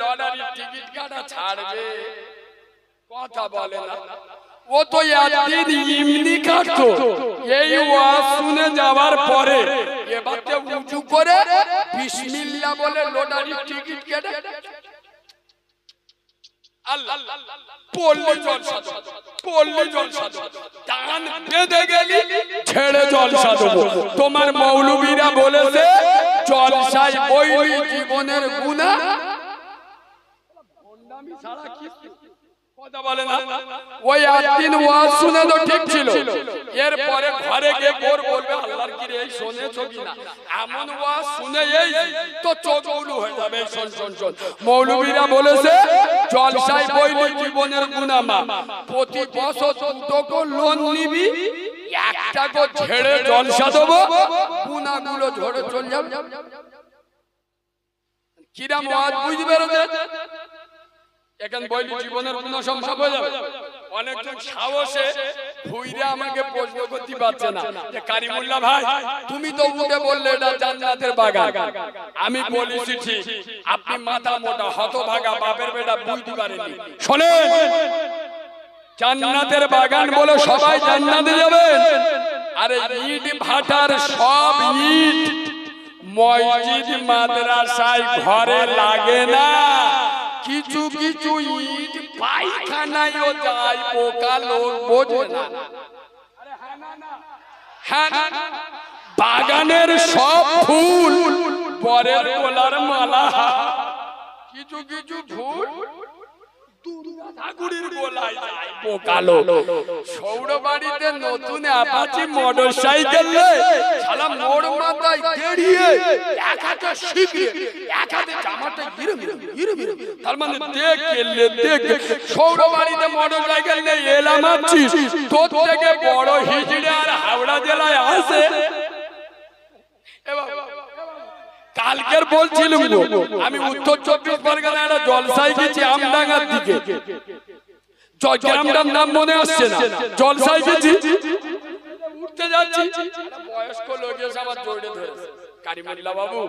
লটারির টিকিট কাটা ছাড়বে। কথা বলে না। ও তো একদিন কাটতো। এই ওয়াজ শুনে যাওয়ার পরে এবার উঁচু করে বিসমিল্লাহ বলে লটারির টিকিট কেটে আল্লাহ। টান বেঁধে গেলি ছেড়ে তোমার মৌলবীরা বলেছে জলসায় বইলি জীবনের গুণা। কথা বলে না। ওই একদিন ওয়াজ শুনে তো ঠিক ছিল। এরপরে ঘরে গিয়ে বোর বলবে আল্লাহর কি রে এই শুনেছো কিনা এমন ওয়াজ শুনে এই তো চোখ উলু হয়ে যাবে শোন শোন শোন। মৌলবীরা বলেছে জলসায় বইলি জীবনের গুনামা। প্রতি বছর দুটো লোন নিবি একটা কো ঝেড়ে জলসা দেবো গুনাগুলো ঝরে চলে যাবে। কিরাম ওয়াজ পেরেছে? এখন বইলি জীবনের কোনো সম্ভব হয়ে যাবে। অনেকজন সাহসে ভুইরা আমাকে প্রশ্ন করতে পারছে না। যে কারিমুল্লাহ ভাই তুমি তো বললে এটা জান্নাতের বাগান। আমি বলেছি ঠিক। আপনি মাথা মোটা হতভাগা বাপের বেটা বুঝতে পারেনি। শোনেন। জান্নাতের বাগান বলে সবাই জান্নাতে যাবে আরে ইট ভাটার সব ইট মসজিদ মাদ্রাসায় ঘরে লাগে না। কিছু কিছু ইট পায়খানায়ও যায়, পোকা লোক বোঝে না। হ্যাঁ বাগানের সব ফুল পরের গোলার মালা। কিছু কিছু ফুল ঠাকুরের গোলায় যায় পোকা লোক সৌর বাড়িতে নতুন অ্যাপাচি মোটর সাইকেল শালা তার মানে দেখ কেলে দেখ সৌর মোটর সাইকেল নেই এলাম আছিস তোর থেকে বড় হিজড়ে আর হাওড়া জেলায় আছে এবার কালকের বলছিলাম আমি উত্তর চব্বিশ পরগনা একটা জলসায় গেছি আমডাঙ্গার দিকে। জয়গ্রামটার নাম মনে আসছে না। জলসায় গেছি। উঠতে যাচ্ছি। বয়স্ক লোক এসে আমার জড়িয়ে ধরেছে। কারিমুল্লাহ বাবু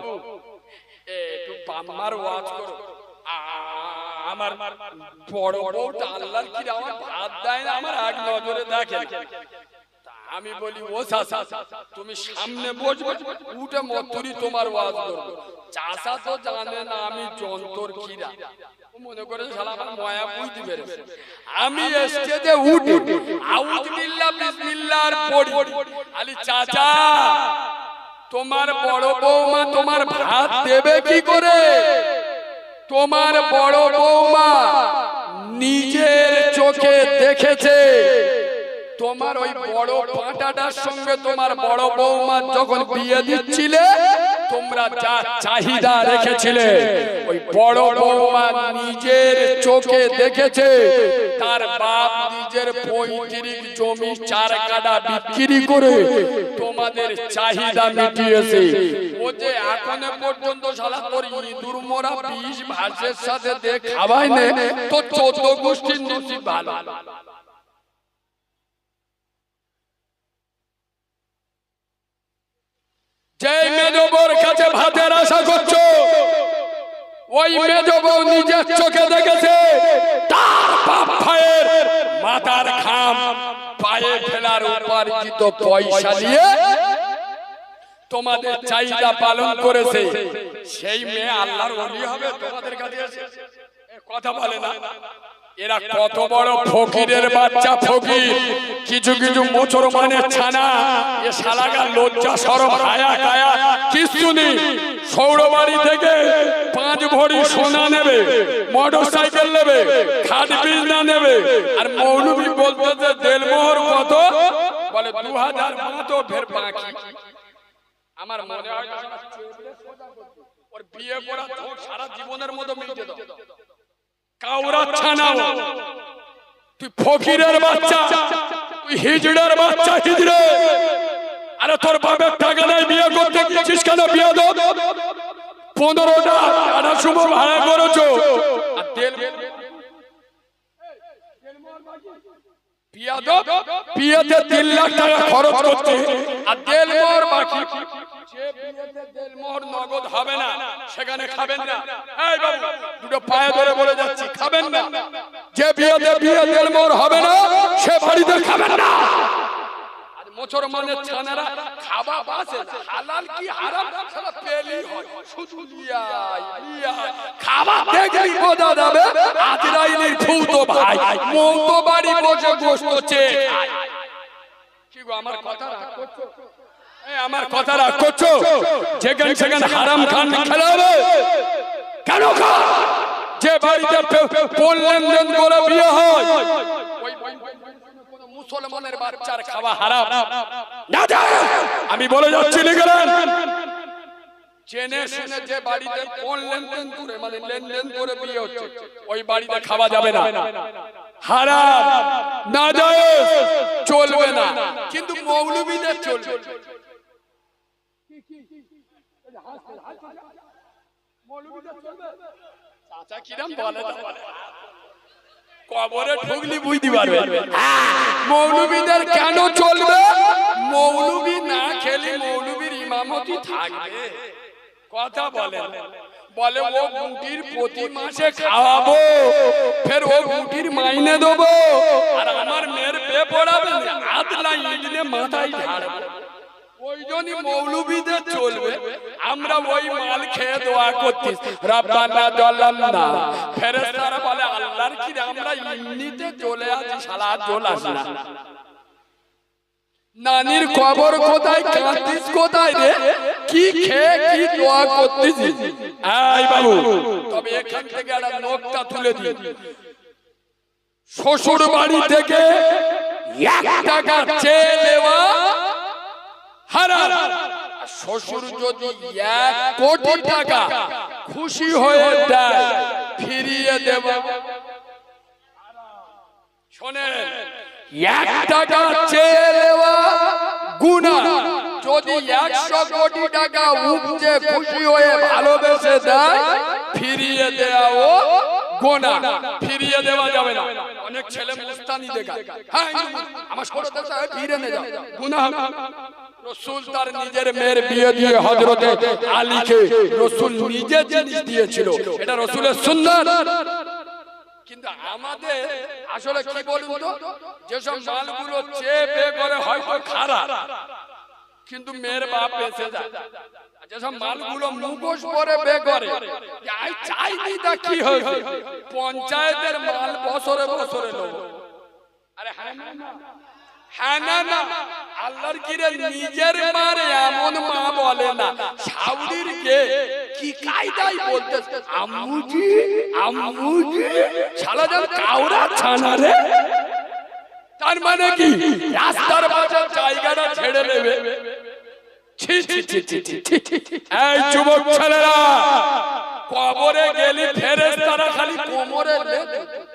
একটু বাম্মার ওয়াজ করো। আমার বড় বউটা আল্লাহর কি আমার ভাত দেয় না, আমার এক নজরে দেখে আমি বলি ও চাচা তুমি সামনে বসবে উঠে মতুরি তোমার ওয়াজ করব চাচা তো জানে না আমি যন্তর খিরা মনে করে শালা আমার ময়া বুঝতে পেরেছে। আমি স্টেজে উঠি। আউজ বিল্লাহ বিসমিল্লাহ আর পড়ি। আলি চাচা তোমার বড় বৌমা তোমার ভাত দেবে কি করে? তোমার বড় বৌমা নিজের চোখে দেখেছে। তোমার ওই বড় পাঁটাটার সঙ্গে তোমার বড় বৌমা যখন বিয়ে দিচ্ছিলে তোমরা যা চাহিদা রেখেছিলে ওই বড় বৌমা নিজের চোখে দেখেছে তার বাপ নিজের পৈতৃক জমি চার কাটা বিক্রি করে তোমাদের চাহিদা মিটিয়েছে। ও যে এখনও পর্যন্ত শালা তোর ইঁদুর মোরা বিষ ভাষের সাথে দে খাওয়াই নে তো চোদ্দ গোষ্ঠীর নসিব ভালো। যে মেজবর কাছে ভাতের আশা করছ, ওই মেজবউ নিজের চোখে দেখেছে, তার বাপ ভাইয়ের মাথার খাম পায়ে ফেলার উপার্জিত পয়সা দিয়ে তোমাদের চাহিদা পালন করেছে। সেই মেয়ে আল্লাহর হবে, তোমাদের কাছে কথা বলে না। এরা কত বড় ফকিরের বাচ্চা ফকির। কিছু কিছু মুসলমানের ছানা। এ শালাগা লজ্জা সরম হায়া কায়া। কিছু নেই সৌরবাড়ি থেকে পাঁচ ভরি সোনা নেবে মোটর সাইকেল নেবে খাট বিজনা নেবে। আর মৌলবী বলতে যে দেলমোহর কত? বলে দু হাজার মতো ফের বাকি। আমার মনে হয় ওর বিয়ে করা সারা জীবনের মতো মিটে দাও। কাউরা ছানাও তুই ফকিরের বাচ্চা। তুই হিজড়ের বাচ্চা হিজড়ে। আরে তোর বাপের টাকা নাই বিয়ে করতে গিয়েছিস কেন বিয়ে দাও পনেরোটা আটা শুভ ভাড়া করেছ। আর তেল তিন লাখ টাকা খরচ করছে আর বাকি। নগদ হবে না সেখানে খাবেন না। এই বাবু দুটো পায়ে ধরে বলে যাচ্ছি। যে বিয়েতে বিয়ে দেড়মোহর হবে না সে বাড়িতে খাবেন না। মুসলমানের ছানারা খাওয়া বাসে। হালাল কি হারাম সারা পেলি হয়। শুধু খাওয়া দেখলি বোঝা যাবে আজরাইলের ভাই। মৌতো বাড়ি বসে গোস্ত কি গো আমার কথা রাগ করছ আমার কথা রাগ করছ যেখানে সেখানে হারাম খান খেলা হবে কেন খান যে বাড়িতে পোল লেনদেন করে বিয়ে হয়? মুসলমানের বাচ্চার খাওয়া হারাম। আমি বলে যাচ্ছি লিখলেন জেনে শুনে যে বাড়িতে কোন লেনদেন করে মানে লেনদেন করে বিয়ে হচ্ছে ওই বাড়িতে খাওয়া যাবে না। হারাম। না যায়। চলবে না। কিন্তু মৌলবীদের চলবে? চাচা কিরম বলে? কবরে ঢুকলি বুঝতে পারবে। মৌলবীদের কেন চলবে? মৌলবী না খেলে মৌলবীর ইমামতি থাকবে। কথা বলে বলে ও গুটির প্রতি মাসে খাওয়াবো। ফের ও গুটির মাইনে দেবো। আর আমার মেয়ের পে পড়াবে আদলা ইডলে মাথায় ঝাড়বে। ওই জন্যই মৌলবীদের চলবে। আমরা ওই মাল খেয়ে দোয়া করছি রব্বানা জালামনা ফেরেশতারা বলে আল্লাহর কি আমরা এমনিতে চলে আছি শালা চল আসে না নানির কবর কোথায় কাঁদিস কোথায় রে? কি খেয়ে কি দোয়া করতিস বাবু। তবে এখান থেকে একটা নোকটা তুলে শ্বশুর বাড়ি থেকে এক টাকা চেয়ে নেওয়া হারাম শ্বশুর যদি এক কোটি টাকা খুশি হয়ে দেয় ফিরিয়ে দেব। এক টাকা চেয়ে নেওয়া গুণা। যদি একশো কোটি টাকা উপজে খুশি হয়ে ভালোবেসে দেয় ফিরিয়ে দেওয়া গোনা। ফিরিয়ে দেওয়া যাবে না। অনেক ছেলে মুস্তানি দেখা হ্যাঁ আমার ছোট ফিরে নে যাও। গুনাহ রসুল তার নিজের মেয়ের বিয়ে দিয়ে হজরতে আলীকে রসুল নিজে জিনিস দিয়েছিল। এটা রসুলের সুন্নাত। কিন্তু আমাদের আসলে কি বলুন তো? যেসব মালগুলো চেপে করে হয়তো খারাপ কিন্তু মেয়ের বাপ বেঁচে যায়। যেসব মালগুলো মুখোশ পরে বে করে আই চাইনি তা কি হয়েছে? পঞ্চায়েতের মাল বছরে বছরে লোক আরে হ্যাঁ। হ্যাঁ না না। নিজের এমন মা বলে না। সাউদির কে কি কায়দায় বলতে আম্মুজি তার মানে কি? রাস্তার পাশে জায়গাটা ছেড়ে ছি। এই যুবক ছেলেরা, কবরে গেলি ফেরেশতারা খালি কোমরে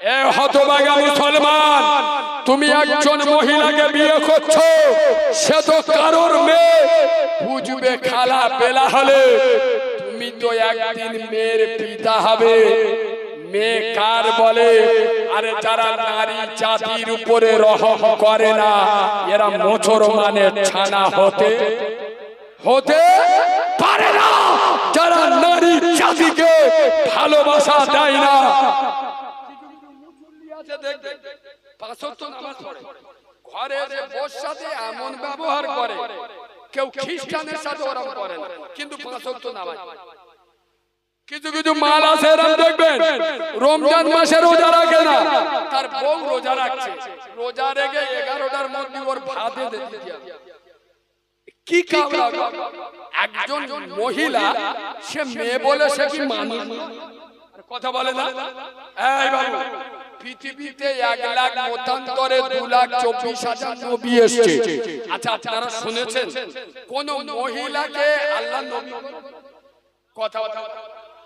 এ হতবাগা মুসলমান, তুমি একজন মহিলাকে বিয়ে করছ, সে তো কারোর মেয়ে। বুঝবে খালা বেলা হলে, তুমি তো একদিন মেয়ের পিতা হবে। মেয়ে কার বলে? আরে যারা নারী জাতির উপরে রহম করে না, এরা মোচর মানে ছানা হতে। হতে পারে না। যারা নারী জাতিকে ভালোবাসা দেয় না ঘরে যে বোর সাথে এমন ব্যবহার করে। কেউ খ্রিস্টানের সাথে ওরম করে না। কিন্তু পাঁচত্ব নামাজ। কিছু কিছু মাল আছে এরম দেখবেন। রমজান মাসে রোজা রাখে না। তার বউ রোজা রাখছে। রোজা রেখে এগারোটার মধ্যে ওর ভাতে কি একজন মহিলা সে মেয়ে বলে সে কি মানুষ? কথা বলে না? এই বাবু পৃথিবীতে এক লাখ মতান্তরে দু লাখ চব্বিশ হাজার নবী এসছে। আচ্ছা আপনারা শুনেছেন? কোন মহিলাকে আল্লাহ নবী কথা কথা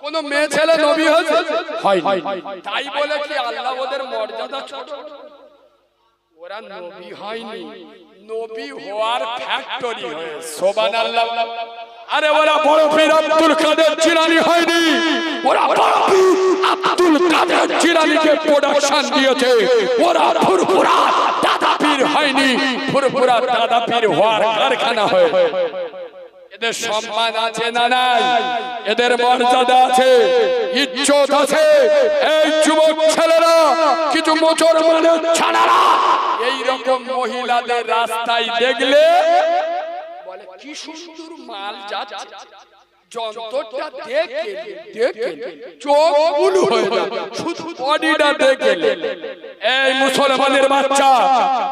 কোন মেয়ে ছেলে নবী হয়েছে? তাই বলে কি আল্লাহ ওদের মর্যাদা ছোট? ওরা নবী হয়নি। নবী হওয়ার ফ্যাক্টরি হয়েছে। সুবহানাল্লাহ আরে ওরা বড় পীর আব্দুল কাদের জিলানী হয়নি। ওরা বড় পীর আব্দুল কাদের জিলানীকে প্রোডাকশন দিয়েছে। ওরা ফুরফুরা দাদা পীর হয়নি। ফুরফুরা দাদা পীর হওয়ার কারখানা হয়ে। এদের সম্মান আছে না নাই? এদের মর্যাদা আছে। ইজ্জত আছে। এই যুবক ছেলেরা কিছু মোচর মানে ছাড়ারা এই রকম মহিলাদের রাস্তায় দেখলে কি সুন্দর মাল যাচ্ছে। যন্ত্রটা দেখে দেখে চোখগুলো হয়ে যাবে। শুধু বডিটা দেখে এই মুসলমানের বাচ্চা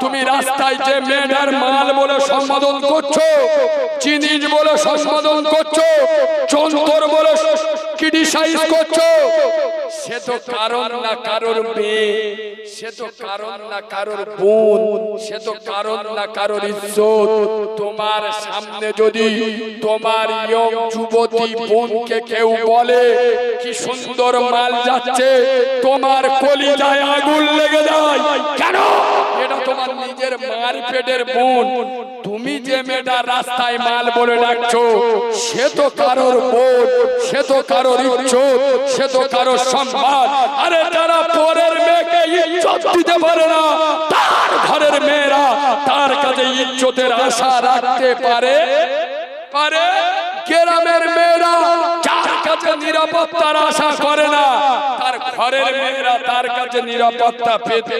তুমি রাস্তায় যে মেয়েটার মাল বলে সম্বোধন করছ জিনিস বলে সম্বোধন করছ যন্ত্র বলে ক্রিটিসাইজ করছ। সে তো কারণ না কারোর মেয়ে। সে তো কারণ না কারোর বোন। সে তো কারণ না কারোর ইজ্জত। তোমার সামনে যদি তোমার ইয়ং যুবতী বোনকে কেউ বলে কি সুন্দর মাল যাচ্ছে তোমার কলিজায় আগুন লেগে যায়। তোমার নিজের মার পেটের বোন, তুমি যে মেয়েটা রাস্তায় মাল বলে ডাকছো, সে তো কারোর বোন, সে তো কারোর ইজ্জত, সে তো কারোর সম্মান আরে যারা পরের মেয়েকে ইজ্জত দিতে পারে না, তার ঘরের মেয়েরা তার কাছে ইজ্জতের আশা রাখতে পারে পারে গ্রামের মেয়েরা যার কাছে নিরাপত্তার আশা করে না, তার ঘরের মেয়েরা তার কাছে নিরাপত্তা পেতে?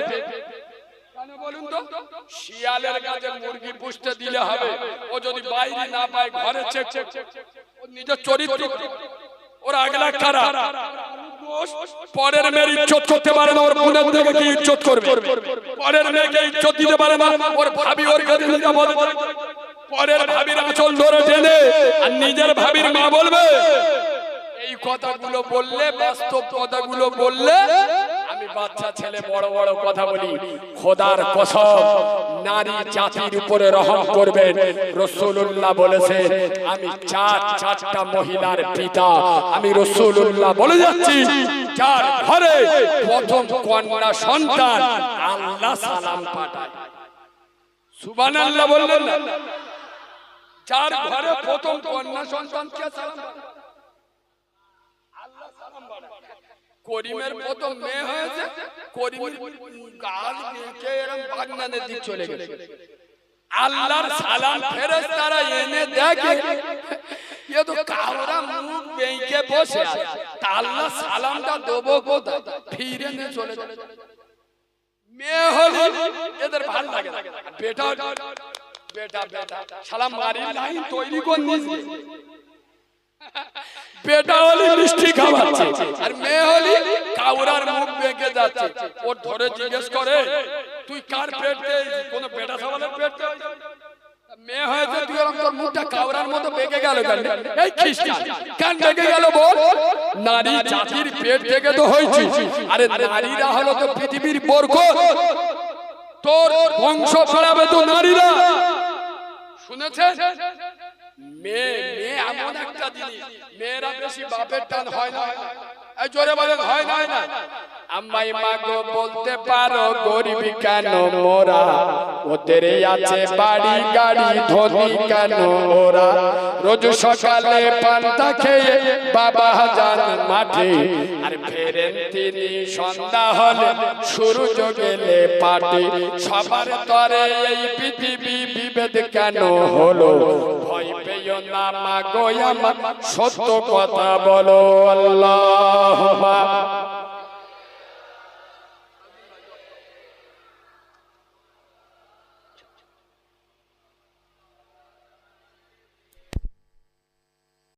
শিয়ালের কাছে মুরগি পুষতে দিলে হবে। ও যদি বাইরে না পায়, ঘরে নিজের চরিত্র। ওর আগলা ইজ্জত দিতে পারে না, ওর ভাবি পরের ভাবির আঁচল ধরে আর নিজের ভাবির মা বলবে, এই কথাগুলো বললে, বাস্তব কথাগুলো বললে আমি বাচ্চা ছেলে, বড় বড় কথা বলি। খোদার কসম, নারী জাতির উপরে রহম করবেন রসুল্লাহ বলেছেন আমি চার, চারটা মহিলার পিতা। আমি রসুল্লাহ বলে যাচ্ছি, যার ঘরে প্রথম কন্যা সন্তান আল্লাহ সালাম পাঠায়। সুবহানাল্লাহ বললেন না? যার ঘরে প্রথম কন্যা সন্তান কে সালাম পাঠায়? করিমের প্রথম মেয়ে হয়েছে করিমের গাল বেঁকে এরকম বাগনানের দিক চলে গেছে। আল্লাহর সালাম ফেরেশতারা এনে দেখে। এ তো কাওরা মুখ বেঁকে বসে আছে। তা আল্লাহ সালামটা দেবো কোথায়? ফিরে নিয়ে চলে যাবে। মেয়ে হলে এদের ভালো লাগে বেটা বেটা বেটা সালাম মারি লাইন তৈরি করে নিয়েছে বেটা হলি মিষ্টি খাওয়াচ্ছে। আর মেয়ে হলি কাউরার মুখ বেঁকে যাচ্ছে। ওর ধরে জিজ্ঞেস করে তুই কার পেট পেয়েছিস? কোনো বেটা সবালের মেয়ে হয়েছে তুই এরকম তোর মুখটা কাউরার মতো বেঁকে গেল কেন? এই খ্রিস্টান কেন বেঁকে গেল বল? নারী জাতির পেট থেকে তো হয়েছি। আরে নারীরা হলো তো পৃথিবীর বরকত। তোর বংশ ছড়াবে তো নারীরা। শুনেছেন? মেয়ে মেয়ে এমন একটা জিনিস। মেয়েরা বেশি বাপের টান হয় না। জোরে বলেন হয় না? না। আম্মাই মাগো বলতে পারো গরিব কেন মোরা ওদের আছে বাড়ি গাড়ি ধনী কেন ওরা? রোজ সকালে পান্তা খেয়ে বাবা যান মাঠে। আর ফেরেন তিনি সন্ধ্যা হলে সূর্য গেলে পাটে সবার তরে এই পৃথিবী বিভেদ কেন হলো? ভয় পেও না মাগো আমার সত্য কথা বলো আল্লাহ